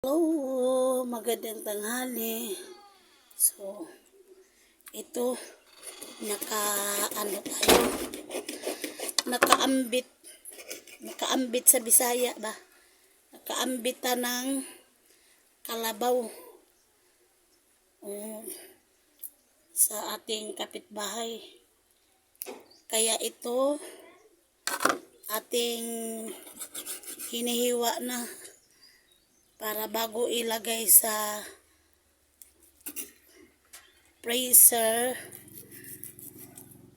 Hello, magandang tanghali. So, ito, naka, ano tayo, nakaambit, nakaambit sa Bisaya ba? Nakaambit ta ng kalabaw. Um, sa ating kapitbahay. Kaya ito, ating hinihiwa na para bago ilagay sa freezer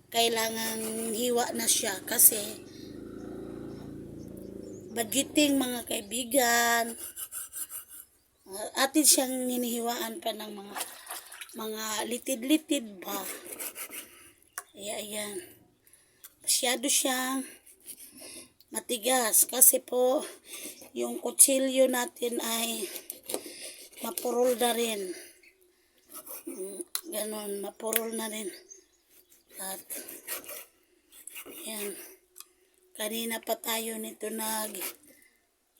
kailangan hiwa na siya kasi budgeting mga kaibigan atin siyang hinihiwaan pa ng mga mga litid-litid ba Ayan, ayan. Masyado siyang matigas kasi po yung kutsilyo natin ay mapurol na rin. Mm, Ganon, mapurol na rin. At yan. Kanina pa tayo nito nag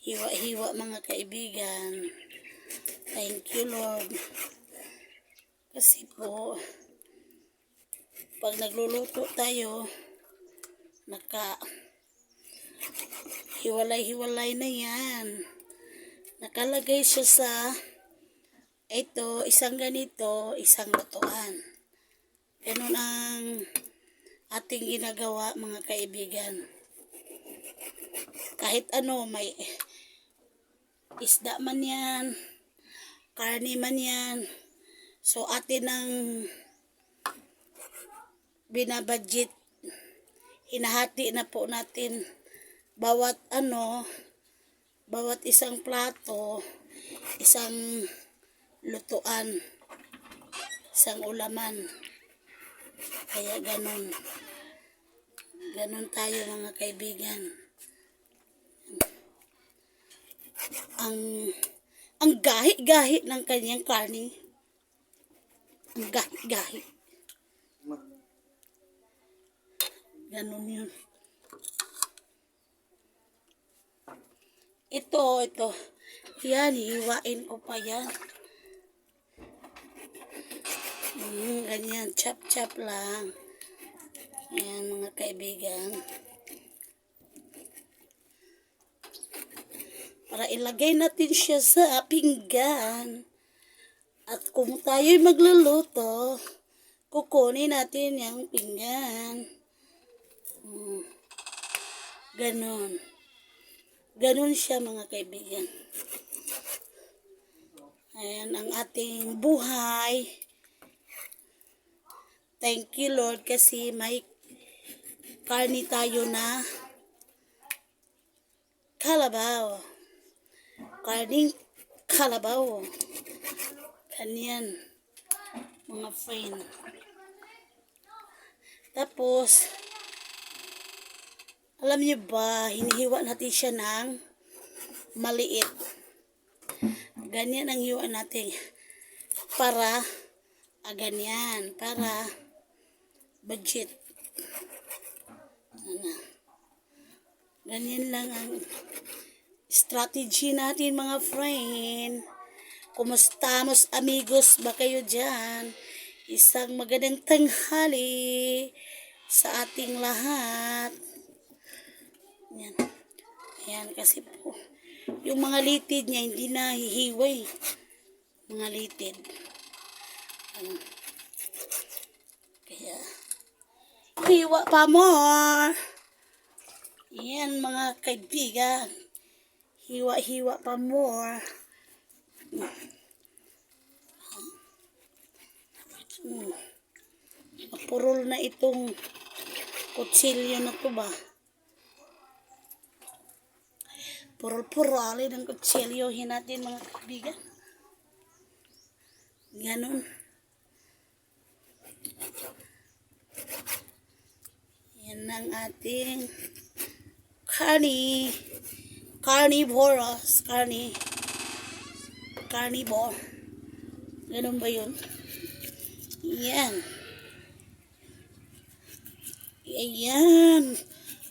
hiwa-hiwa mga kaibigan. Thank you Lord. Kasi po pag nagluluto tayo naka hiwalay-hiwalay na yan. Nakalagay siya sa ito, isang ganito, isang lutuan. Ganun ang ating ginagawa mga kaibigan. Kahit ano, may isda man yan, karni man yan. So, atin ang binabudget. Hinahati na po natin bawat ano, bawat isang plato, isang lutuan, isang ulaman. Kaya ganon. Ganon tayo mga kaibigan. Ang ang gahi-gahi ng kanyang karni. Ang gahi-gahi. Ganon yun. Ito, ito. Yan, hiwain ko pa yan. Mm, ganyan, chop-chop lang. Yan, mga kaibigan. Para ilagay natin siya sa pinggan. At kung tayo'y magluluto, kukunin natin yung pinggan. Mm, ganon. Ganon siya mga kaibigan. Ayan ang ating buhay. Thank you Lord kasi may karni tayo na kalabaw. Karning kalabaw. Ganyan. Mga friend. Tapos, alam niyo ba, hinihiwa natin siya ng maliit. Ganyan ang hiwa natin. Para, ah, ganyan. Para, budget. Ano. Ganyan lang ang strategy natin mga friend. Kumusta mos amigos ba kayo dyan? Isang magandang tanghali sa ating lahat. Yan. Ayan, kasi po, yung mga litid niya hindi na hihiway. Mga litid. Ano. Kaya, hiwa pa more. Yan, mga kaibigan. Hiwa-hiwa pa more. Hmm. Mapurol na itong kutsilyo na to ba? Purol-purali ng kutsilyohin natin mga kaibigan. Ganon. Yan ang ating carni carnivorous carni carnivore. Ganon ba yun? Yan. Ayan.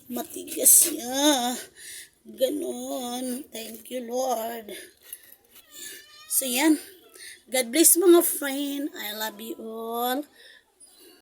Matigas siya. Ganon. Thank you, Lord. So yan. God bless mga friend. I love you all.